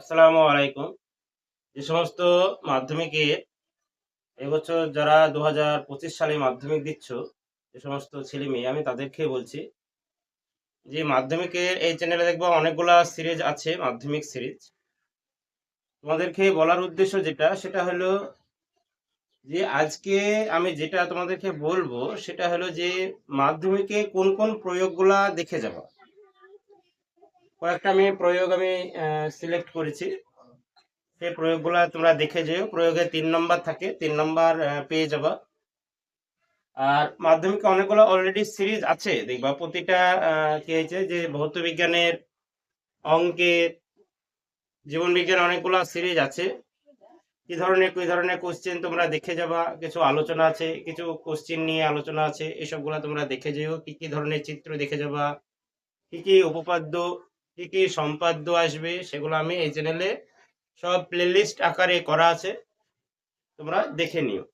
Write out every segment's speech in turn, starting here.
আসসালামু আলাইকুম। যে সমস্ত মাধ্যমিকে এবছর যারা দু হাজার পঁচিশ সালে মাধ্যমিক দিচ্ছ, যে সমস্ত ছেলে মেয়ে, আমি তাদেরকে বলছি যে মাধ্যমিকের এই চ্যানেলে দেখব অনেকগুলা সিরিজ আছে, মাধ্যমিক সিরিজ তোমাদেরকে বলার উদ্দেশ্য যেটা, সেটা হলো যে আজকে আমি যেটা তোমাদেরকে বলব, সেটা হলো যে মাধ্যমিকে কোন কোন প্রয়োগগুলা দেখে যাবা। কয়েকটা আমি প্রয়োগ আমি সিলেক্ট করেছি। সেই প্রয়োগগুলো তোমরা দেখে যেও। প্রয়োগে তিন নম্বর থাকে, তিন নম্বর পেয়ে যাবা। আর মাধ্যমিকে অনেকগুলো অলরেডি সিরিজ আছে। দেখবা প্রতিটা কি হয়েছে যে ভৌত বিজ্ঞানের অঙ্কের জীবন বিজ্ঞান অনেকগুলো সিরিজ আছে। কি ধরনের কি ধরনের কোশ্চেন তোমরা দেখে যাবা? কিছু আলোচনা আছে, কিছু কোশ্চেন নিয়ে আলোচনা আছে। এসবগুলা তোমরা দেখে যেও। কি কি ধরনের চিত্র দেখে যাবা? কি কি উপপাদ্য কি কি সম্পাদ্য আসবে সেগুলো আমি এই চ্যানেলে সব প্লেলিস্ট আকারে করা আছে। তোমরা দেখে নিও।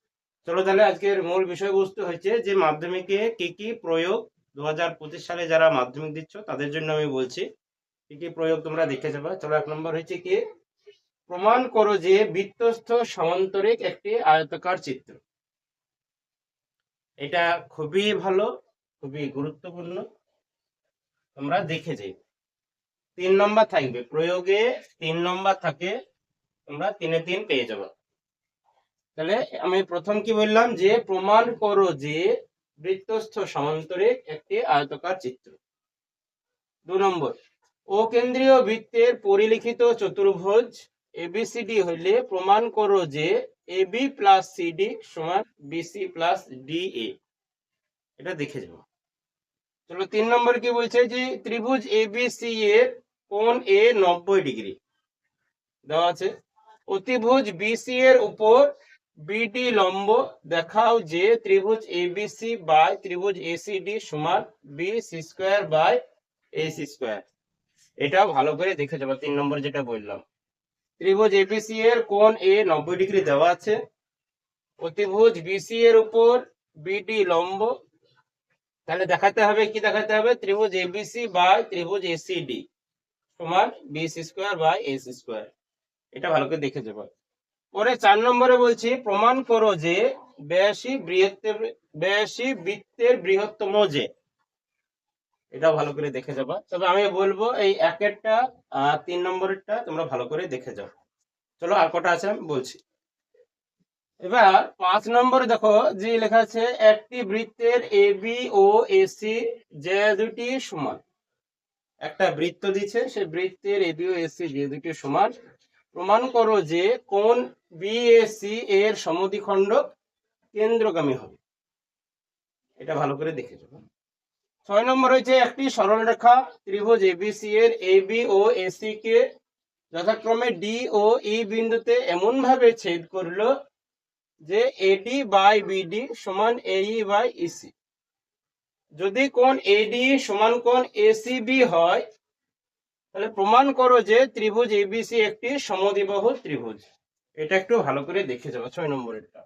চলো তাহলে আজকের মূল বিষয়বস্তু হচ্ছে যে মাধ্যমিকে কি কি প্রয়োগ দু হাজার পঁচিশ সালে যারা মাধ্যমিক দিচ্ছ তাদের জন্য আমি বলছি, কি কি প্রয়োগ তোমরা দেখে যাবে। চলো এক নম্বর হচ্ছে কি, প্রমাণ করো যে বৃত্তস্থ সমান্তরিক একটি আয়তাকার চিত্র। এটা খুবই ভালো, খুবই গুরুত্বপূর্ণ। তোমরা দেখে যাই তিন নম্বর থাকবে। প্রয়োগে তিন নম্বর থাকে, তোমরা তিনে তিন পেয়ে যাবে। তাহলে আমি প্রথম কি বললাম যে, প্রমাণ করো যে বৃত্তস্থ সমান্তরিক একটি আয়তাকার চিত্র। দু নম্বর ও কেন্দ্রীয় বৃত্তের পরিলিখিত চতুর্ভুজ এবিসিডি হইলে প্রমাণ করো যে এবি প্লাস সিডি সমান বিসি প্লাস ডিএ এটা দেখে যাব চলো তিন নম্বর কি বলছে যে, ত্রিভুজ এবিসি এর কোণ এ নব্বই ডিগ্রি। দেওয়া আছে, অতিভুজ বিসি এর উপর বিডি লম্ব দেখাও যে ত্রিভুজ এবিসি বাই ত্রিভুজ এসিডি সমান B C square by AC square এটাও ভালো করে দেখে যাব, তিন নম্বর যেটা বললাম। ত্রিভুজ এবিসি এর কোণ এ নব্বই ডিগ্রি দেওয়া আছে, অতিভুজ বিসি এর উপর বিডি লম্ব। তাহলে দেখাতে হবে, কি দেখাতে হবে? ত্রিভুজ এবিসি বাই ত্রিভুজ এসিডি সমান BC square by AC square এটা ভালো করে দেখে যাব পরে চার নম্বরে বলছি, প্রমাণ করো যে ব্যাসী বৃহত্তের বৃত্তের বৃহত্তম যে। এটা ভালো করে দেখে যাবা তবে আমি বলব, এই একেরটা আর তিন নম্বরেরটা তোমরা ভালো করে দেখে যাও। চলো আর কটা আছে আমি বলছি। এবার পাঁচ নম্বরে দেখো, যে লেখা আছে, একটি বৃত্তের এ বি ও এসি যে দুটি সমান। একটা বৃত্ত দিচ্ছে, সেই বৃত্তের এ বি ও এসি যে দুটি সমান, প্রমাণ করো যে কোন বিএসি এর সমদ্বিখণ্ডক কেন্দ্রগামী হবে। এটা ভালো করে দেখে যাব। ছয় নম্বর হচ্ছে একটি সরলরেখা ত্রিভুজ এবিসি এর এ বি ও এসি কে যথাক্রমে ডি ও ই বিন্দুতে এমন ভাবে ছেদ করল যে এডি বাই বিডি সমান এই বাই ইসি যদি কোন এডি সমান কোন এসিবি হয়, তাহলে প্রমাণ করো যে ত্রিভুজ এবিসি একটি সমদ্বিবাহু ত্রিভুজ। এটা একটু ভালো করে দেখে যাব, ছয় নম্বরেরটা।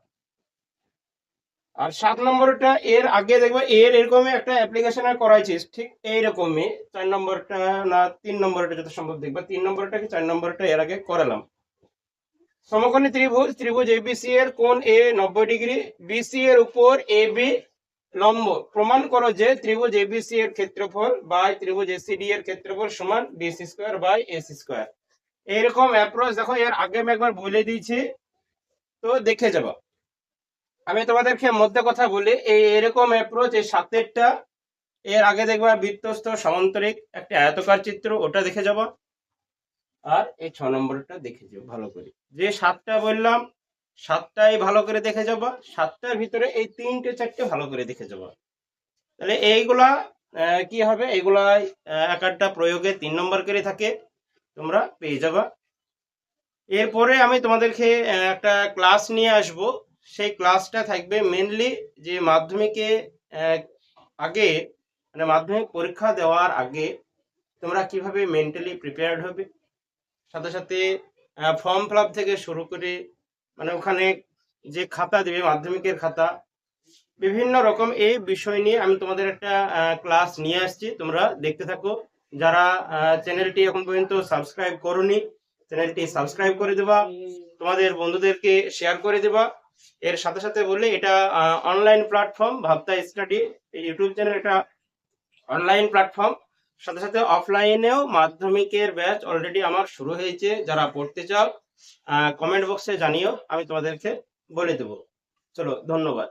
আর সাত নম্বরটা, এর আগে দেখব এর এরকমই একটা অ্যাপ্লিকেশন করাইছিস ঠিক এইরকমই। চার নম্বরটা না, তিন নম্বরটা যত সম্ভব দেখবা। তিন নম্বরটা কি, চার নম্বরটা এর আগে করালাম। সমকোণী ত্রিভুজ ত্রিভুজ এবিসি এর কোণ এ নব্বই ডিগ্রি বিসি এর উপর এ বি লম্ব। প্রমাণ করো যে ত্রিভুজ এবিসি এর ক্ষেত্রফল বাই ত্রিভুজ এসিডি এর ক্ষেত্রফল সমান BC square by AC square এইরকম অ্যাপ্রোচ দেখো, এর আগে আমি একবার বলে দিয়েছি। তো দেখে যাব। আমি তোমাদেরকে মধ্যে কথা বলি, এই এরকম অ্যাপ্রোচ এই সাতেরটা, এর আগে দেখবা বৃত্তস্থ সমান্তরিক একটা আয়তকার চিত্র, ওটা দেখে যাব। আর এই ছ নম্বরটা দেখে যাব ভালো করে। যে সাতটা বললাম সাতটাই ভালো করে দেখে যাবা। সাতটার ভিতরে এই তিনটে চারটে ভালো করে দেখে যাবা। তাহলে এইগুলা কি হবে? এইগুলা আহ, এক আটটা প্রয়োগে তিন নম্বর করে থাকে। তোমরা পেয়ে যাবা। এরপরে আমি তোমাদেরকে একটা ক্লাস নিয়ে আসব। সেই ক্লাসটা থাকবে মেনলি যে মাধ্যমিকে আগে মানে মাধ্যমিক পরীক্ষা দেওয়ার আগে তোমরা কীভাবে মেন্টালি প্রিপেয়ার্ড হবে? সাথে সাথে ফর্ম ফিল থেকে শুরু করে মানে ওখানে যে খাতা দেবে, মাধ্যমিকের খাতা, বিভিন্ন রকম এই বিষয় নিয়ে আমি তোমাদের একটা ক্লাস নিয়ে আসছি। তোমরা দেখতে থাকো। যারা চ্যানেলটি এখন পর্যন্ত সাবস্ক্রাইব করনি চ্যানেলটি সাবস্ক্রাইব করে দেবা। তোমাদের বন্ধুদেরকে শেয়ার করে দেবা। এর সাথে সাথে বললে এটা অনলাইন প্ল্যাটফর্ম ভাবতা স্টাডি ইউটিউব চ্যানেল এটা অনলাইন প্ল্যাটফর্ম সাথে সাথে অফলাইনেও মাধ্যমিকের ব্যাচ অলরেডি আমার শুরু হয়েছে। যারা পড়তে চাও কমেন্ট বক্সে জানিও আমি তোমাদেরকে বলে দেবো। চলো ধন্যবাদ।